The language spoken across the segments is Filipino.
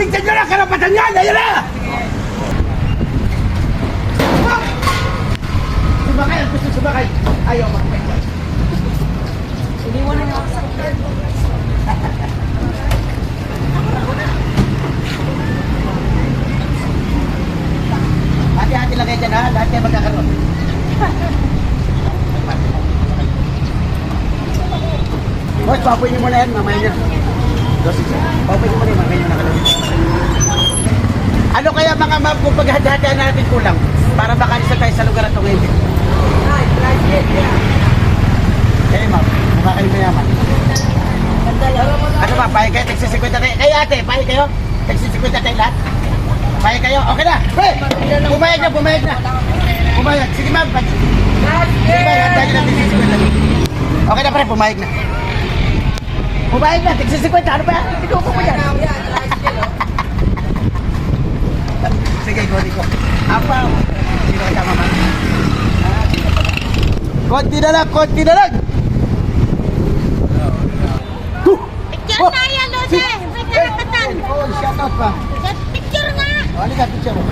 Tignan nyo na karapatan yan! Ayan na! Sumakay! Ang gusto sumakay! Ayaw makapay. Iniwan na ako sa Hati-hati lang kayo dyan ha. Lahat kayo magkakaroon. Boss, papoy niyo muna yan. Mamaya niya. Ano kaya mga ma'am kung paghahatihan natin kulang para makalisa tayo sa lugar ito ngayon? Eh ma'am, mukha kayo mayaman. Ano ba, pahay kayo? Tagsi 50 tayo. Kayo ate, pahay kayo? Tagsi 50 tayo lahat? Pahay kayo? Okay na! Pre! Pumayag na, pumayag na! Pumayag. Sige ma'am. Sige ba, handa natin 50 Okay na pre, pumayag na. Pumayag na, tagsi 50. Ano ba yan? Pinupo mo yan. Sige, goni ko. Apa? Sino ka tama ma'am? Konti na lang, konti na lang! Picture na yan, Lode! Karapatan! Oh, shout out pa. Picture nga! Oh, halika, picture mo.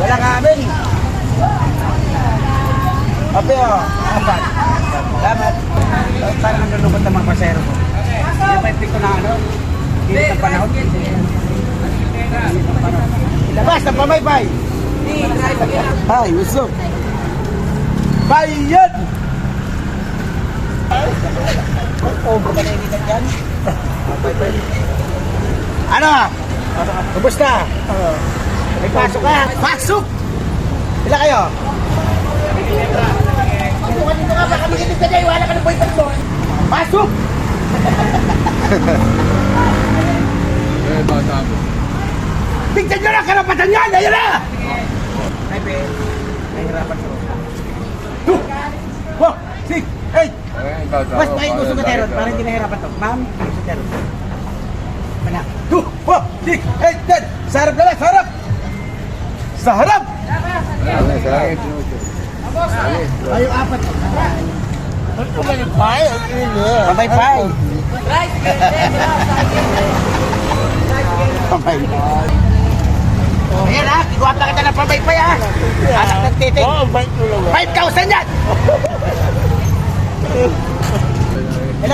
Wala ka amin. Ape, oh. Apat. Oh, Parang ang lulubot ng mga pasero ko. Hindi ba ipik ko na ano? Hindi ng panahon. Hindi ng pamaypay. Hi, what's up? Bayad! Oh, baka na initan dyan. Ano? Kumusta? May pasok ka? Pasok! Ilan kayo? Pasok ka dito ka, baka magiging ka dyan, wala ka ng boyfriend mo. Pasok! Eh, bata mo. Tignan nyo na karapatan yan! Ayan na! Ay, be. Nahihirapan ko. Two! Four! Six! Eight! Eh, bata Mas para gusto ka tayo terot dyan. para hindi nahihirapan to. Ma'am, gusto terot. Mana? Two! Four! Six! Eight! Ten! Sa harap na lang! Sa harap! Sa harap! Ano? Ay, yung apat. Pabay-pay. Pabay-pay. Pabay-pay. Ayan ha, iguwapa kita ng pabay-pay ha. Anak ng titing. Oo, 5,000 yan!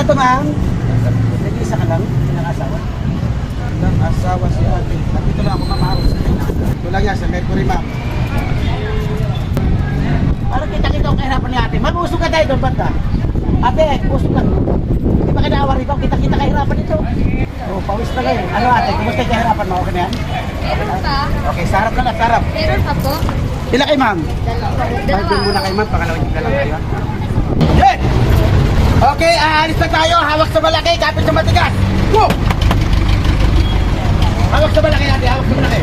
To ma'am? Nag-isa ka lang? Ilang asawa? Ilang asawa si ate. Nandito lang ako mamahal sa kanya. Ito lang yan sa Mercury ma'am. Parang kita-kita ang kahirapan ni ate. Ma'am, usog ka tayo doon, banda. Ate, usog ka. Di ba kinaawa rito? Kita-kita kahirapan dito. Oh, pawis na kayo. Ano ate, kumusta yung kahirapan mo? Okay na yan? Meron pa? Okay, sarap lang at sarap. Meron pa po? Ilan kay ma'am? Dalawa. Din muna kay ma'am, pakalawin ka lang kayo. Yeah! Okay, aalis na tayo. Hawak sa malaki, kapit sa matigas. Go! Hawak sa malaki natin, hawak sa malaki.